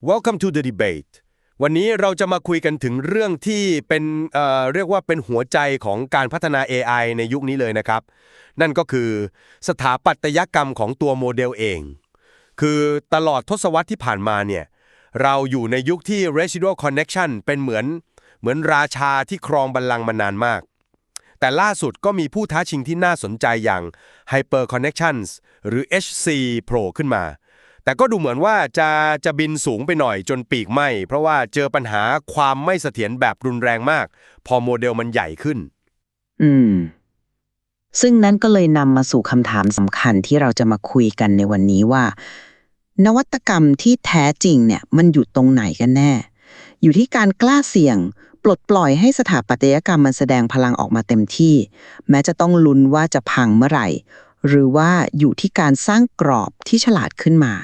Welcome to the debate วันนี้เราจะมาคุยกันถึงเรื่องที่เป็นเอ่อเรียกว่าเป็นหัวใจของการพัฒนา AI ในยุคนี้เลยนะครับ นั่นก็คือสถาปัตยกรรมของตัวโมเดลเอง คือตลอดทศวรรษที่ผ่านมาเนี่ย เราอยู่ในยุคที่ residual connection เป็นเหมือนเหมือนราชาที่ครองบัลลังก์มานานมาก แต่ล่าสุดก็มีผู้ท้าชิงที่น่าสนใจอย่าง Hyper Connections หรือ HC โผล่ขึ้นมา แต่ก็ดูเหมือนว่าจะจะบินสูงไปหน่อยจนปีกไหมเพราะว่าเจอปัญหาความไม่เสถียรแบบรุนแรงมาก พอโมเดลมันใหญ่ขึ้น อืม ซึ่งนั้นก็เลยนำมาสู่คำถามสำคัญที่เราจะมาคุยกันในวันนี้ว่า นวัตกรรมที่แท้จริงเนี่ย มันอยู่ตรงไหนกันแน่ อยู่ที่การกล้าเสี่ยง ปลดปล่อยให้สถาปัตยกรรมมันแสดงพลังออกมาเต็มที่ แม้จะต้องลุ้นว่าจะพังเมื่อไหร่ หรือว่าอยู่ที่การสร้างกรอบที่ฉลาดขึ้นมา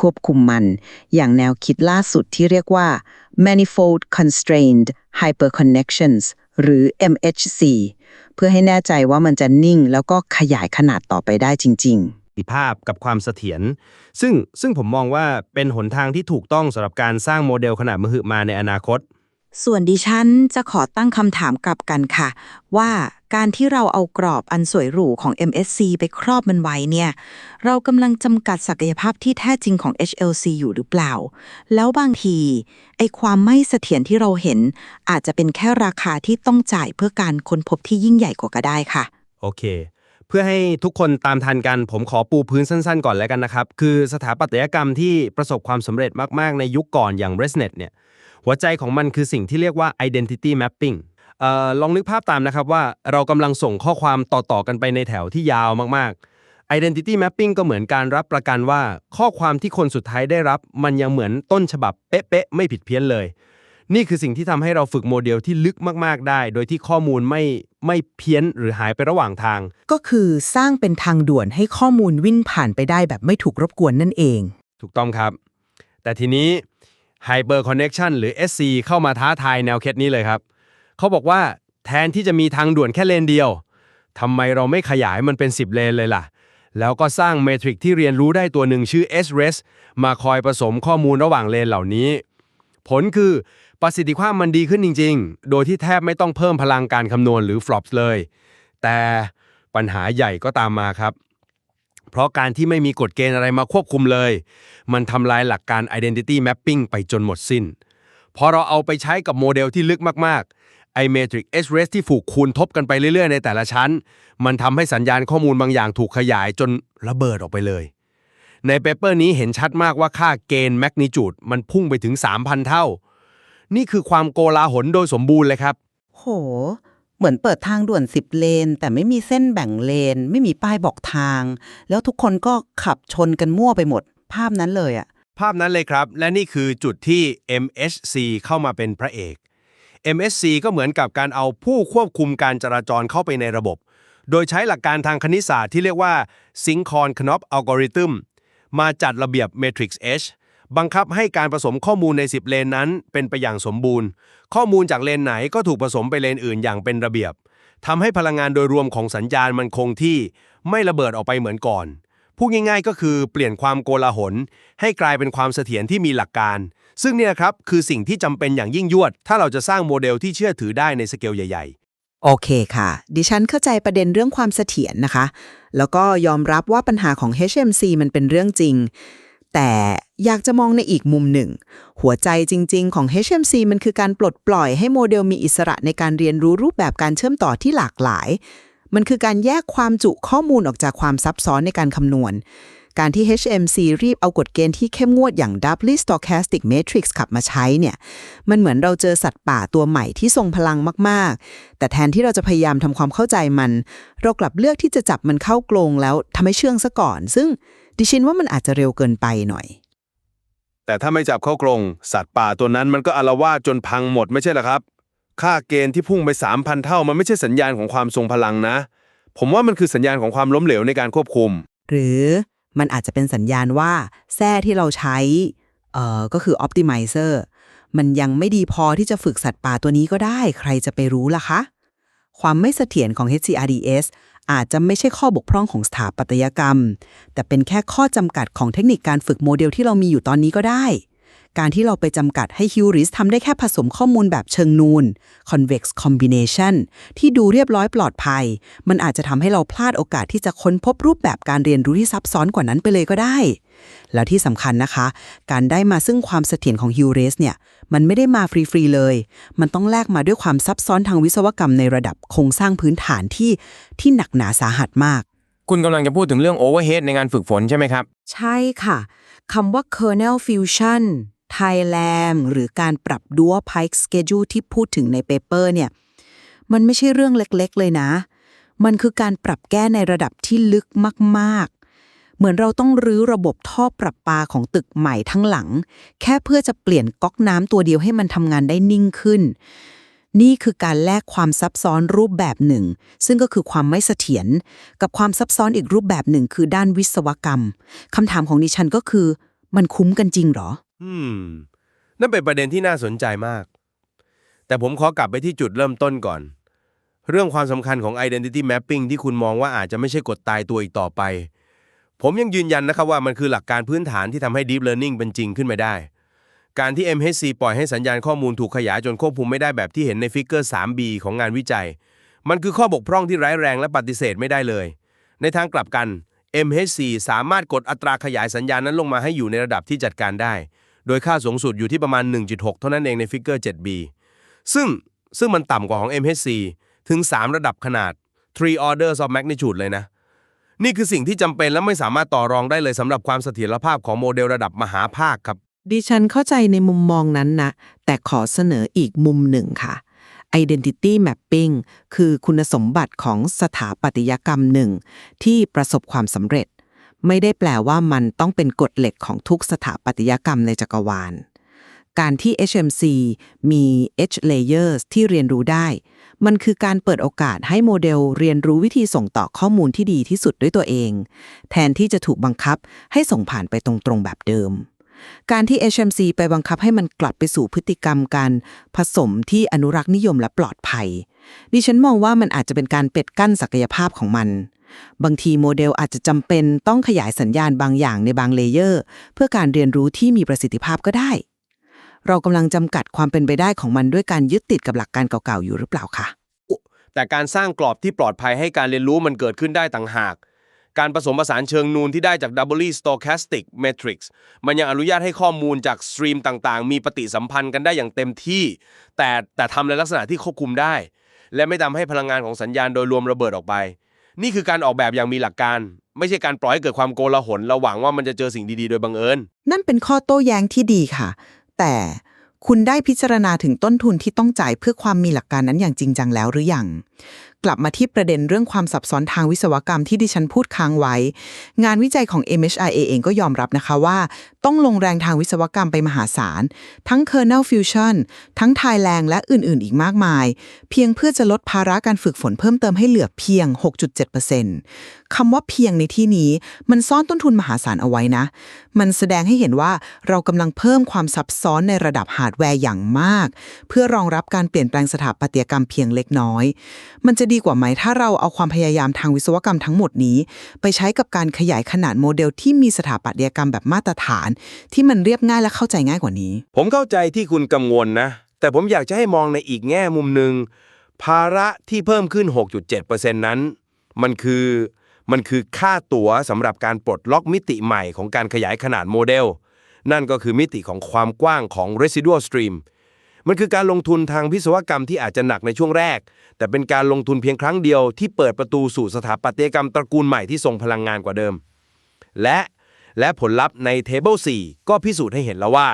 ควบคุมมัน อย่างแนวคิดล่าสุดที่เรียกว่า manifold constrained hyperconnections หรือ MHC เพื่อให้แน่ใจว่ามันจะนิ่ง แล้วก็ขยายขนาดต่อไปได้จริง ๆิภาพกับความเสถียรซึ่งซึ่งผมมองว่าเป็นหนทางที่ถูกต้องสำหรับการสร้างโมเดลขนาดมหึมาในอนาคต ส่วนดิฉันจะขอตั้งคำถามกลับกันค่ะ ว่าการที่เราเอากรอบอันสวยหรูของ MSC ไปครอบมันไว้เนี่ย เรากำลังจำกัดศักยภาพที่แท้จริงของ HLC อยู่หรือเปล่า แล้วบางทีไอความไม่เสถียรที่เราเห็น อาจจะเป็นแค่ราคาที่ต้องจ่ายเพื่อการค้นพบที่ยิ่งใหญ่กว่าก็ได้ค่ะ โอเค เพื่อให้ทุกคนตามทันกันผมขอปูพื้นสั้น ๆ ก่อนแล้วกันนะครับ คือสถาปัตยกรรมที่ประสบความสำเร็จมากๆในยุคก่อนอย่าง ResNet เนี่ย หัวใจของมันคือสิ่งที่เรียกว่า identity mapping เอ่อลองนึกภาพตามนะครับว่าเรากำลังส่งข้อความต่อๆกันไปในแถวที่ยาวมากๆ identity mapping ก็เหมือนการรับประกันว่าข้อความที่คนสุดท้ายได้รับ มันยังเหมือนต้นฉบับเป๊ะๆไม่ผิดเพี้ยนเลย นี่คือสิ่งที่ทำให้เราฝึกโมเดลที่ลึกมากๆได้ โดยที่ข้อมูลไม่ไม่เพี้ยนหรือหายไประหว่างทาง ก็คือสร้างเป็นทางด่วนให้ข้อมูลวิ่งผ่านไปได้แบบไม่ถูกรบกวนนั่นเอง ถูกต้องครับ แต่ทีนี้ Hyper Connection หรือ SC เข้ามาท้าทายแนวเคล็ดนี้เลยครับ เขาบอกว่าแทนที่จะมีทางด่วนแค่เลนเดียวทำไมเราไม่ขยายมันเป็น 10 เลนเลยล่ะ แล้วก็สร้างเมทริกที่เรียนรู้ได้ตัวหนึ่งชื่อ SRES มาคอยผสมข้อมูลระหว่างเลนเหล่านี้ ผลคือประสิทธิภาพมันดีขึ้นจริง ๆ โดยที่แทบไม่ต้องเพิ่มพลังการคำนวณหรือ flops เลย แต่ปัญหาใหญ่ก็ตามมาครับ เพราะการที่ไม่มีกฎเกณฑ์อะไรมาควบคุมเลย มันทำลายหลักการ identity mapping ไปจนหมดสิ้น พอเราเอาไปใช้กับโมเดลที่ลึกมากๆไอ matrix s r e s ที่ผูกคูณทบกันไปเรื่อยๆ ในแต่ละชั้น มันทำให้สัญญาณข้อมูลบางอย่างถูกขยายจนระเบิดออกไปเลย ในเปเปอร์นี้เห็นชัดมากว่าค่าเกณฑ์แมกนิจูดมันพุ่งไปถึง 3,000 เท่า นี่คือความโกลาหลโดยสมบูรณ์เลยครับ โห เหมือนเปิดทางด่วนสิบเลน แต่ไม่มีเส้นแบ่งเลน ไม่มีป้ายบอกทาง แล้วทุกคนก็ขับชนกันมั่วไปหมด ภาพนั้นเลยอะภาพนั้นเลยครับ และนี่คือจุดที่ MHC เข้ามาเป็นพระเอก MSC ก็เหมือนกับการเอาผู้ควบคุมการจราจรเข้าไปในระบบ โดยใช้หลักการทางคณิตศาสตร์ที่เรียกว่า Synchron Knop Algorithm มาจัดระเบียบ Matrix H บังคับให้การผสมข้อมูลใน 10 เลนนั้น เป็นไปอย่างสมบูรณ์ ข้อมูลจากเลนไหนก็ถูกผสมไปเลนอื่นอย่างเป็นระเบียบทำให้พลังงานโดยรวมของสัญญาณมันคงที่ ไม่ระเบิดออกไปเหมือนก่อนพูดง่ายๆ ก็คือเปลี่ยนความโกลาหล ให้กลายเป็นความเสถียรที่มีหลักการ ซึ่งเนี่ยครับคือสิ่งที่จำเป็นอย่างยิ่งยวด ถ้าเราจะสร้างโมเดลที่เชื่อถือได้ในสเกลใหญ่โอเคค่ะ ดิฉันเข้าใจประเด็นเรื่องความเสถียรนะคะ แล้วก็ยอมรับว่าปัญหาของ HMC มันเป็นเรื่องจริง แต่อยากจะมองในอีกมุมหนึ่ง หัวใจจริง ๆ ของ HMC มันคือการปลดปล่อยให้โมเดลมีอิสระในการเรียนรู้รูปแบบการเชื่อมต่อที่หลากหลาย มันคือการแยกความจุข้อมูลออกจากความซับซ้อนในการคำนวณ การที่ HMC รีบเอากฎเกณฑ์ที่เข้มงวดอย่าง Doubly Stochastic Matrix ขับมาใช้เนี่ย มันเหมือนเราเจอสัตว์ป่าตัวใหม่ที่ทรงพลังมากๆ แต่แทนที่เราจะพยายามทำความเข้าใจมัน เรากลับเลือกที่จะจับมันเข้ากรงแล้วทำให้เชื่องซะก่อน ซึ่ง ดิฉันว่ามันอาจจะเร็วเกินไปหน่อย แต่ถ้าไม่จับเข้ากรงสัตว์ป่าตัวนั้นมันก็อารวาสจนพังหมดไม่ใช่เหรอครับ ค่าเกณฑ์ที่พุ่งไป 3,000 เท่ามันไม่ใช่สัญญาณของความทรงพลังนะ ผมว่ามันคือสัญญาณของความล้มเหลวในการควบคุม หรือมันอาจจะเป็นสัญญาณว่าแท้ที่เราใช้เอ่อก็คือ Optimizer มันยังไม่ดีพอที่จะฝึกสัตว์ป่าตัวนี้ก็ได้ ใครจะไปรู้ล่ะคะ ความไม่เสถียรของ HCRDS อาจจะไม่ใช่ข้อบกพร่องของสถาปัตยกรรม แต่เป็นแค่ข้อจำกัดของเทคนิคการฝึกโมเดลที่เรามีอยู่ตอนนี้ก็ได้ การที่เราไปจำกัดให้ฮิวริสทำได้แค่ผสมข้อมูลแบบเชิงนูน convex combination ที่ดูเรียบร้อยปลอดภัย มันอาจจะทำให้เราพลาดโอกาสที่จะค้นพบรูปแบบการเรียนรู้ที่ซับซ้อนกว่านั้นไปเลยก็ได้ แล้วที่สำคัญนะคะ การได้มาซึ่งความเสถียรของฮิวริสเนี่ย มันไม่ได้มาฟรี ๆ เลย มันต้องแลกมาด้วยความซับซ้อนทางวิศวกรรมในระดับโครงสร้างพื้นฐานที่ที่หนักหนาสาหัสมาก คุณกำลังจะพูดถึงเรื่องโอเวอร์เฮดในงานฝึกฝนใช่ไหมครับ ใช่ค่ะคำว่า kernel fusion Thailand หรือการปรับ dual pike schedule ที่พูดถึงในเปเปอร์เนี่ย มันไม่ใช่เรื่องเล็กๆ เลยนะ มันคือการปรับแก้ในระดับที่ลึกมากๆ เหมือนเราต้องรื้อระบบท่อปรับปาของตึกใหม่ทั้งหลัง แค่เพื่อจะเปลี่ยนก๊อกน้ำตัวเดียวให้มันทำงานได้นิ่งขึ้น นี่คือการแลกความซับซ้อนรูปแบบหนึ่ง ซึ่งก็คือความไม่เสถียรกับความซับซ้อนอีกรูปแบบหนึ่ง คือด้านวิศวกรรมคำถามของดิฉันก็คือ มันคุ้มกันจริงหรอ อืม นั่นเป็นประเด็นที่น่าสนใจมาก แต่ผมขอกลับไปที่จุดเริ่มต้นก่อนเรื่องความสำคัญของ identity mapping ที่คุณมองว่าอาจจะไม่ใช่กฎตายตัวอีกต่อไป ผมยังยืนยันนะครับว่ามันคือหลักการพื้นฐานที่ทำให้ deep learning เป็นจริงขึ้นมาได้ การที่ MHC ปล่อยให้สัญญาณข้อมูลถูกขยายจนควบคุมไม่ได้แบบที่เห็นในฟิกเกอร์ 3B ของงานวิจัย มันคือข้อบกพร่องที่ร้ายแรงและปฏิเสธไม่ได้เลย ในทางกลับกัน MHC สามารถกดอัตราขยายสัญญาณนั้นลงมาให้อยู่ในระดับที่จัดการได้ โดยค่าสูงสุดอยู่ที่ประมาณ 1.6 เท่านั้นเองในฟิกเกอร์ 7B ซึ่งซึ่งมันต่ำกว่าของ MHC ถึง 3 ระดับขนาด three orders of magnitude เลยนะ นี่คือสิ่งที่จำเป็นและไม่สามารถต่อรองได้เลยสำหรับความเสถียรภาพของโมเดลระดับมหาภาคครับ ดิฉันเข้าใจในมุมมองนั้นนะ แต่ขอเสนออีกมุมหนึ่งค่ะ Identity Mapping คือคุณสมบัติของสถาปัตยกรรมหนึ่ง ที่ประสบความสำเร็จ ไม่ได้แปลว่ามันต้องเป็นกฎเหล็กของทุกสถาปัตยกรรมในจักรวาล การที่ HMC มี H layers ที่เรียนรู้ได้ มันคือการเปิดโอกาสให้โมเดลเรียนรู้วิธีส่งต่อข้อมูลที่ดีที่สุดด้วยตัวเอง แทนที่จะถูกบังคับให้ส่งผ่านไปตรงๆแบบเดิม การที่ HMC ไปบังคับให้มันกลับไปสู่พฤติกรรมการผสมที่อนุรักษ์นิยมและปลอดภัย ดิฉันมองว่ามันอาจจะเป็นการเป็ดกั้นศักยภาพของมันบางทีโมเดลอาจจะจำเป็นต้องขยายสัญญาณบางอย่างในบางเลเยอร์ เพื่อการเรียนรู้ที่มีประสิทธิภาพก็ได้ เรากำลังจำกัดความเป็นไปได้ของมันด้วยการยึดติดกับหลักการเก่าๆอยู่หรือเปล่าคะแต่การสร้างกรอบที่ปลอดภัยให้การเรียนรู้มันเกิดขึ้นได้ต่างหาก การผสมผสานเชิงนูนที่ได้จาก Doubly Stochastic Matrix มันยังอนุญาตให้ข้อมูลจากสตรีมต่างๆ มีปฏิสัมพันธ์กันได้อย่างเต็มที่ แต่แต่ทำในลักษณะที่ควบคุมได้ และไม่ทำให้พลังงานของสัญญาณโดยรวมระเบิดออกไป นี่คือการออกแบบอย่างมีหลักการ ไม่ใช่การปล่อยให้เกิดความโกลาหลระหวังว่ามันจะเจอสิ่งดีๆ โดยบังเอิญ นั่นเป็นข้อโต้แย้งที่ดีค่ะ แต่คุณได้พิจารณาถึงต้นทุนที่ต้องจ่ายเพื่อความมีหลักการนั้นอย่างจริงจังแล้วหรือยัง กลับมาที่ประเด็นเรื่องความซับซ้อนทางวิศวกรรมที่ดิฉันพูดค้างไว้ งานวิจัยของ MHRA เองก็ยอมรับนะคะว่า ต้องลงแรงทางวิศวกรรมไปมหาศาล ทั้ง kernel fusion ทั้ง Thailand และอื่นๆ อีกมากมาย เพียงเพื่อจะลดภาระการฝึกฝนเพิ่มเติมให้เหลือเพียง 6.7%คำว่าเพียงในที่นี้มันซ่อนต้นทุนมหาศาลเอาไว้นะ มันแสดงให้เห็นว่าเรากำลังเพิ่มความซับซ้อนในระดับฮาร์ดแวร์อย่างมาก เพื่อรองรับการเปลี่ยนแปลงสถาปัตยกรรมเพียงเล็กน้อย มันจะดีกว่าไหมถ้าเราเอาความพยายามทางวิศวกรรมทั้งหมดนี้ ไปใช้กับการขยายขนาดโมเดลที่มีสถาปัตยกรรมแบบมาตรฐาน ที่มันเรียบง่ายและเข้าใจง่ายกว่านี้ ผมเข้าใจที่คุณกังวลนะ แต่ผมอยากจะให้มองในอีกแง่มุมหนึ่งภาระที่เพิ่มขึ้น 6.7%นั้น มันคือมันคือค่าตั๋วสำหรับการปลดล็อกมิติใหม่ของการขยายขนาดโมเดล นั่นก็คือมิติของความกว้างของ residual stream มันคือการลงทุนทางวิศวกรรมที่อาจจะหนักในช่วงแรก แต่เป็นการลงทุนเพียงครั้งเดียวที่เปิดประตูสู่สถาปัตยกรรมตระกูลใหม่ที่ทรงพลังงานกว่าเดิม และและผลลัพธ์ใน Table 4ก็พิสูจน์ให้เห็นแล้วว่า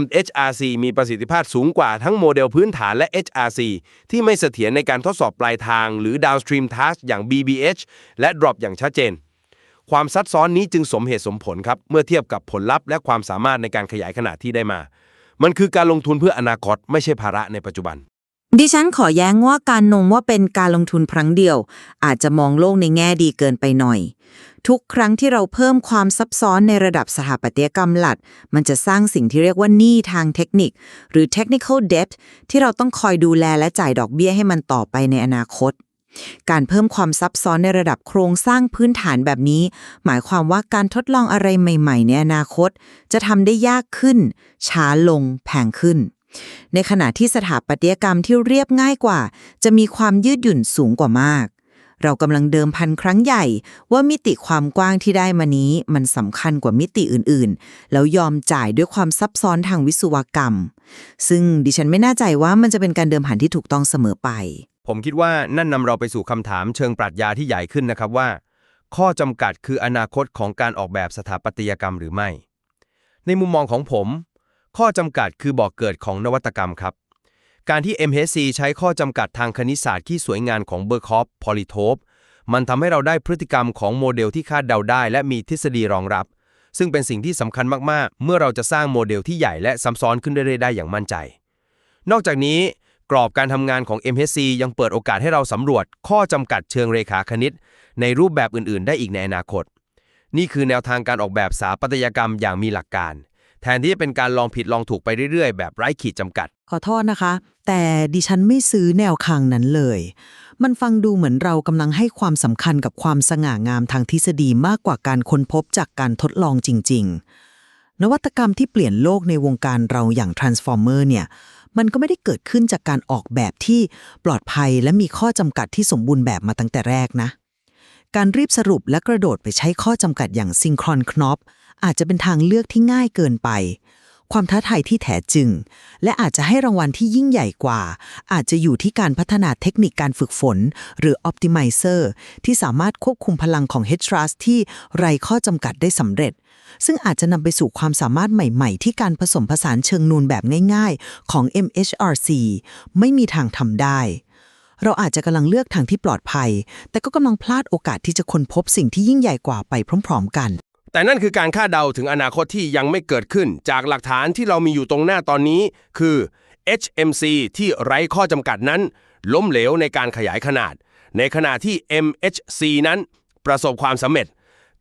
MHRC มีประสิทธิภาพสูงกว่าทั้งโมเดลพื้นฐานและ HRC ที่ไม่เสถียรในการทดสอบปลายทาง หรือ downstream task อย่าง BBH และ drop อย่างชัดเจน ความซับซ้อนนี้จึงสมเหตุสมผลครับ เมื่อเทียบกับผลลัพธ์และความสามารถในการขยายขนาดที่ได้มา มันคือการลงทุนเพื่ออนาคตไม่ใช่ภาระในปัจจุบัน ดิฉันขอแย้งว่าการนงว่าเป็นการลงทุนครั้งเดียว อาจจะมองโลกในแง่ดีเกินไปหน่อย ทุกครั้งที่เราเพิ่มความซับซ้อนในระดับสถาปัตยกรรมหลัด มันจะสร้างสิ่งที่เรียกว่าหนี้ทางเทคนิค หรือ technical debt ที่เราต้องคอยดูแลและจ่ายดอกเบี้ยให้มันต่อไปในอนาคต การเพิ่มความซับซ้อนในระดับโครงสร้างพื้นฐานแบบนี้ หมายความว่าการทดลองอะไรใหม่ๆในอนาคต จะทำได้ยากขึ้น ช้าลงแพงขึ้น ในขณะที่สถาปัตยกรรมที่เรียบง่ายกว่า จะมีความยืดหยุ่นสูงกว่ามาก เรากำลังเดิมพันครั้งใหญ่ ว่ามิติความกว้างที่ได้มานี้ มันสำคัญกว่ามิติอื่นๆ แล้วยอมจ่ายด้วยความซับซ้อนทางวิศวกรรม ซึ่งดิฉันไม่แน่ใจว่ามันจะเป็นการเดิมพันที่ถูกต้องเสมอไป ผมคิดว่านั่นนำเราไปสู่คำถามเชิงปรัชญาที่ใหญ่ขึ้นนะครับว่า ข้อจำกัดคืออนาคตของการออกแบบสถาปัตยกรรมหรือไม่ ในมุมมองของผม ข้อจำกัดคือบ่อกเกิดของนวัตกรรมครับ การที่ MHC ใช้ข้อจำกัดทางคณิตศาสตร์ที่สวยงามของเบอร์คอฟพอลิโทปมันทำให้เราได้พฤติกรรมของโมเดลที่คาดเดาได้ และมีทฤษฎีรองรับ ซึ่งเป็นสิ่งที่สำคัญมากๆ เมื่อเราจะสร้างโมเดลที่ใหญ่และซ้ำซ้อนขึ้นเรื่อยๆได้อย่างมั่นใจ นอกจากนี้ กรอบการทำงานของ MHC ยังเปิดโอกาสให้เราสำรวจ ข้อจำกัดเชิงเรขาคณิต ในรูปแบบอื่นๆ ได้อีกในอนาคต นี่คือแนวทางการออกแบบสถาปัตยกรรมอย่างมีหลักการ แทนที่จะเป็นการลองผิดลองถูกไปเรื่อยๆ แบบไร้ขีดจำกัด ขอโทษนะคะ แต่ดิฉันไม่ซื้อแนวคางนั้นเลย มันฟังดูเหมือนเรากำลังให้ความสำคัญกับความสง่างามทางทฤษฎีมากกว่าการค้นพบจากการทดลองจริง ๆนวัตกรรมที่เปลี่ยนโลกในวงการเราอย่าง Transformer เนี่ย มันก็ไม่ได้เกิดขึ้นจากการออกแบบที่ปลอดภัยและมีข้อจำกัดที่สมบูรณ์แบบมาตั้งแต่แรกนะ การรีบสรุปและกระโดดไปใช้ข้อจำกัดอย่างซิงครอนคนอปอาจจะเป็นทางเลือกที่ง่ายเกินไป ความท้าทายที่แท้จริง และอาจจะให้รางวัลที่ยิ่งใหญ่กว่า อาจจะอยู่ที่การพัฒนาเทคนิคการฝึกฝน หรือ Optimizer ที่สามารถควบคุมพลังของ HTRUS ที่ไร้ข้อจำกัดได้สำเร็จ ซึ่งอาจจะนำไปสู่ความสามารถใหม่ ๆ ที่การผสมผสานเชิงนูนแบบง่าย ๆ ของ MHRC ไม่มีทางทำได้เราอาจจะกำลังเลือกทางที่ปลอดภัย แต่ก็กำลังพลาดโอกาสที่จะค้นพบสิ่งที่ยิ่งใหญ่กว่าไปพร้อม ๆ กัน แต่นั่นคือการคาดเดาถึงอนาคตที่ยังไม่เกิดขึ้น จากหลักฐานที่เรามีอยู่ตรงหน้าตอนนี้ คือ HMC ที่ไร้ข้อจำกัดนั้น ล้มเหลวในการขยายขนาด ในขณะที่ MHC นั้น ประสบความสำเร็จ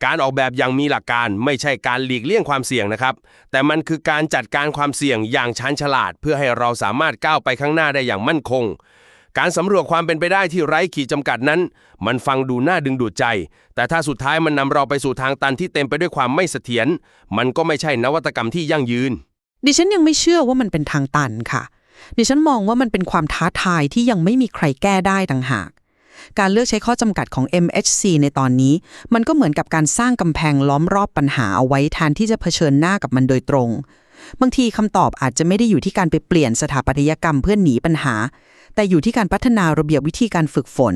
การออกแบบอย่างมีหลักการไม่ใช่การหลีกเลี่ยงความเสี่ยงนะครับ แต่มันคือการจัดการความเสี่ยงอย่างชันฉลาด เพื่อให้เราสามารถก้าวไปข้างหน้าได้อย่างมั่นคง การสำรวจความเป็นไปได้ที่ไร้ขีดจำกัดนั้น มันฟังดูน่าดึงดูดใจ แต่ถ้าสุดท้ายมันนำเราไปสู่ทางตันที่เต็มไปด้วยความไม่เสถียร มันก็ไม่ใช่นวัตกรรมที่ยั่งยืน ดิฉันยังไม่เชื่อว่ามันเป็นทางตันค่ะ ดิฉันมองว่ามันเป็นความท้าทายที่ยังไม่มีใครแก้ได้ต่างหาก การเลือกใช้ข้อจำกัดของ MHC ในตอนนี้ มันก็เหมือนกับการสร้างกำแพงล้อมรอบปัญหาเอาไว้แทนที่จะเผชิญหน้ากับมันโดยตรงบางทีคำตอบอาจจะไม่ได้อยู่ที่การไปเปลี่ยนสถาปัตยกรรมเพื่อหนีปัญหา แต่อยู่ที่การพัฒนาระเบียบวิธีการฝึกฝน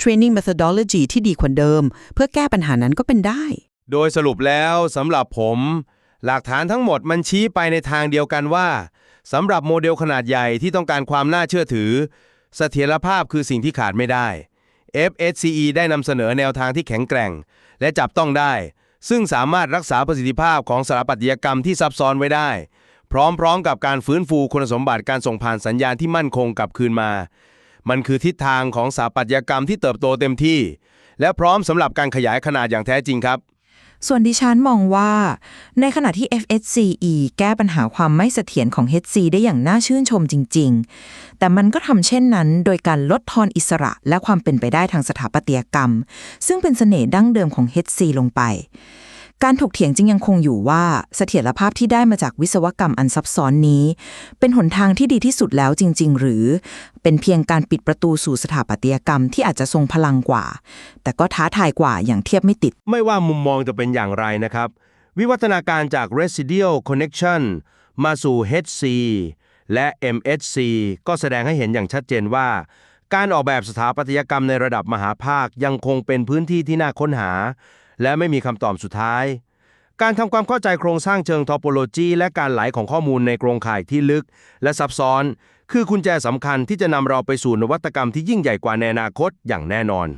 training methodology ที่ดีกว่าเดิม เพื่อแก้ปัญหานั้นก็เป็นได้ โดยสรุปแล้วสำหรับผม หลักฐานทั้งหมดมันชี้ไปในทางเดียวกันว่าสำหรับโมเดลขนาดใหญ่ที่ต้องการความน่าเชื่อถือเสถียรภาพคือสิ่งที่ขาดไม่ได้ FSCE ได้นำเสนอแนวทางที่แข็งแกร่ง และจับต้องได้ ซึ่งสามารถรักษาประสิทธิภาพของสถาปัตยกรรมที่ซับซ้อนไว้ได้ พร้อมๆกับการฟื้นฟูคุณสมบัติการส่งผ่านสัญญาณที่มั่นคงกลับคืนมา มันคือทิศทางของสถาปัตยกรรมที่เติบโตเต็มที่ และพร้อมสำหรับการขยายขนาดอย่างแท้จริงครับ ส่วนดิฉันมองว่า ในขณะที่ FSCE แก้ปัญหาความไม่เสถียรของ HC ได้อย่างน่าชื่นชมจริง ๆ แต่มันก็ทำเช่นนั้น โดยการลดทอนอิสระและความเป็นไปได้ทางสถาปัตยกรรม ซึ่งเป็นเสน่ห์ดั้งเดิมของ HC ลงไป การถกเถียงจึงยังคงอยู่ว่าเสถียรภาพที่ได้มาจากวิศวกรรมอันซับซ้อนนี้ เป็นหนทางที่ดีที่สุดแล้วจริง ๆ หรือ เป็นเพียงการปิดประตูสู่สถาปัตยกรรมที่อาจจะทรงพลังกว่า แต่ก็ท้าทายกว่าอย่างเทียบไม่ติด ไม่ว่ามุมมองจะเป็นอย่างไรนะครับ วิวัฒนาการจาก residual connection มาสู่ HC และ MHC ก็แสดงให้เห็นอย่างชัดเจนว่า การออกแบบสถาปัตยกรรมในระดับมหาภาคยังคงเป็นพื้นที่ที่น่าค้นหา และไม่มีคำตอบสุดท้าย การทำความเข้าใจโครงสร้างเชิงทอโปโลจีและการไหลของข้อมูลในโครงข่ายที่ลึก และซับซ้อน คือกุญแจสำคัญที่จะนำเราไปสู่นวัตกรรมที่ยิ่งใหญ่กว่าในอนาคตอย่างแน่นอน